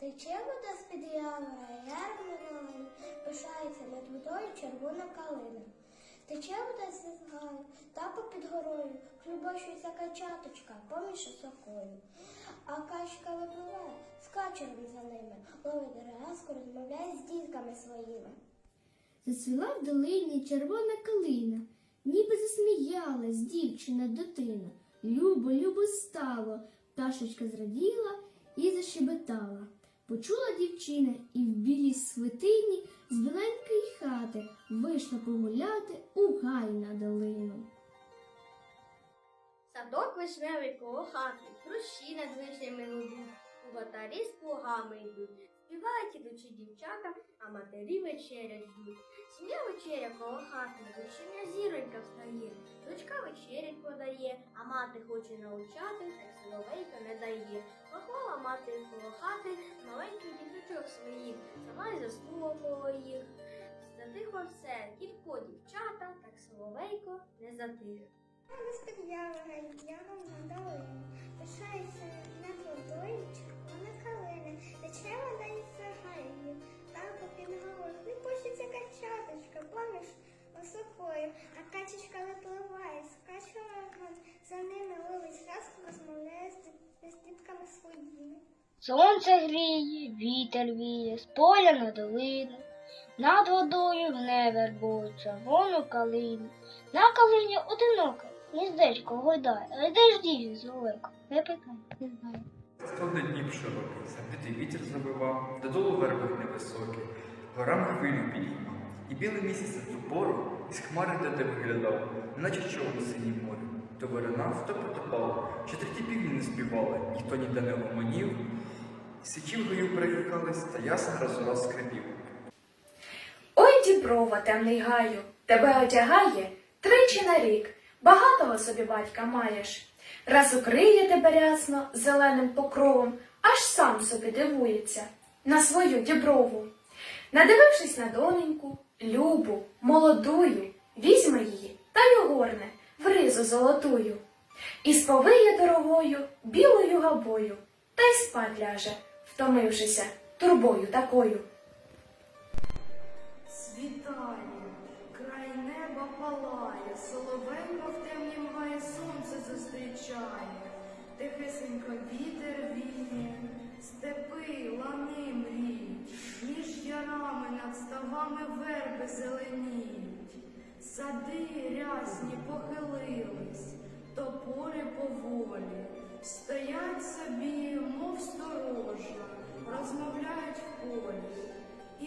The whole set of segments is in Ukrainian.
Тече вода з-під явора, яром новин, пишається над водою червона калина. Тече вода з гаю, та попід горою, хлюбочується качаточка, поміж осокою. А качка випливає, з качером за ними, ловить дереваску, розмовляє з дітками своїми. Засвіла в долині червона калина, ніби засміялась дівчина дитина. Любо, любо стало, пташечка зраділа і защебетала. Почула дівчина і в білій свитині з біленької хати вийшла погуляти у гай на долину. Садок вишневий коло хати, хрущі над вишнями у куготарі з плугами йдуть. Співають ідучі дівчата, а матері вечерять ждуть. Сім'я вечеря коло хати, дочиня зіронька встає. Дочка вечерять подає, а мати хоче научати, так соловейка не дає. Поклала мати коло хати маленьких діточок своїх, сама й заснула коло їх. Затихло все, тільки дівчата, так соловейко не затих. З-під явора, яром на долину, пишається над водою червона Сонце гріє, вітер віє, з поля на долину. Над водою в невербує червону калину. На калині одинока, гніздечко гойдає, а де ж діві золеко? Не питай, не знаю. Сходить Дніп широкий, сердитий вітер завивав, додолу верби невисокі, горами хвилю підіймав. І білий місяць на ту пору із хмари до тебе виглядав, наче човен синій море. То виринав, то потопав, що треті півні не співали, ніхто ніде не гомонів. Сичів гою перекликались, та ясен раз у раз скрипів. Ой, діброва, темний гаю, тебе одягає тричі на рік, багатого собі батька маєш. Раз укриє тебе рясно зеленим покровом, аж сам собі дивується на свою діброву. Надивившись на доненьку, любу, молодую, візьме її та й огорне в ризу золотую. І сповиє дорогою білою габою, та й спать ляже, втомившися турбою такою. Світає, край неба палає, соловейко в темнім гаї сонце зустрічає, тихесенько вітер віє, степи, лани мріють, між ярами над ставами верби зеленіють, сади рясні похилились, топори поволі, стоять собі, мов сторожа, розмовляють в полі. І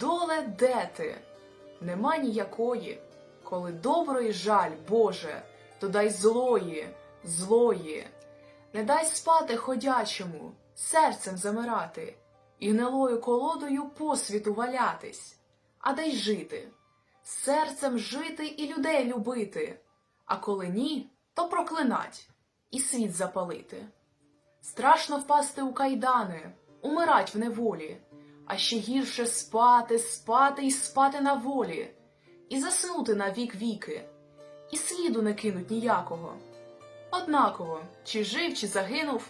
Доле, де ти? Нема ніякої, коли доброї жаль, Боже, то дай злої, злої. Не дай спати ходячому, серцем замирати, і гнилою колодою по світу валятись, а дай жити, серцем жити і людей любити, а коли ні, то проклинать і світ запалити. Страшно впасти у кайдани, умирать в неволі, а ще гірше спати, спати і спати на волі, і заснути на вік віки, і сліду не кинуть ніякого. Однаково, чи жив, чи загинув.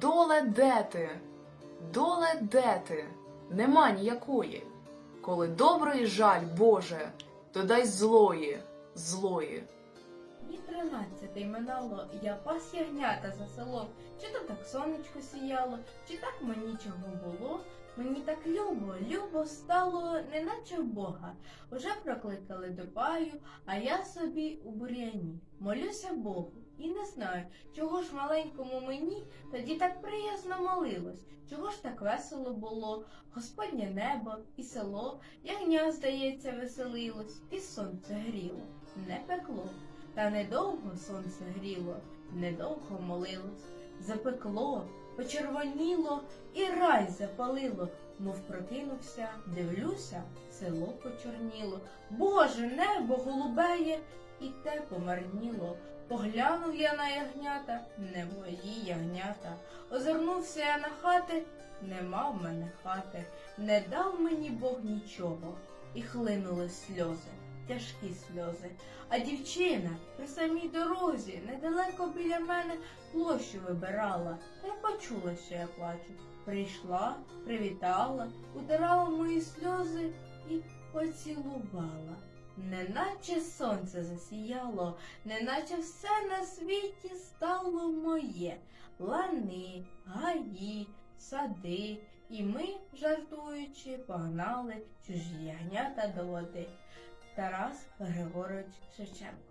Доле де ти? Доле де ти? Нема ніякої. Коли доброї жаль, Боже, то дай злої, злої. Ні тринадцятий минало, я пас ягнята за село. Чи то так сонечко сіяло, чи так мені чого було. Мені так любо, любо стало, неначе в Бога. Уже прокликали до паю, а я собі у бур'яні. Молюся Богу, І не знаю, чого ж маленькому мені тоді так приязно молилось, чого ж так весело було, Господнє небо і село, ягня, здається, веселилось, і сонце гріло, не пекло. Та недовго сонце гріло, недовго молилось, запекло, почервоніло і рай запалило, мов прокинувся, дивлюся, село почорніло. Боже, небо голубеє, і те помарніло. Поглянув я на ягнята, не мої ягнята. Озирнувся я на хати, нема в мене хати, не дав мені Бог нічого. І хлинули сльози, тяжкі сльози. А дівчина при самій дорозі, недалеко біля мене, площу вибирала. Та почула, що я плачу. Прийшла, привітала, утирала мої сльози і поцілувала. Неначе сонце засіяло, неначе все на світі стало моє. Лани, гаї, сади, і ми, жартуючи, погнали чужі ягнята до води. Тарас Григорович Шевченко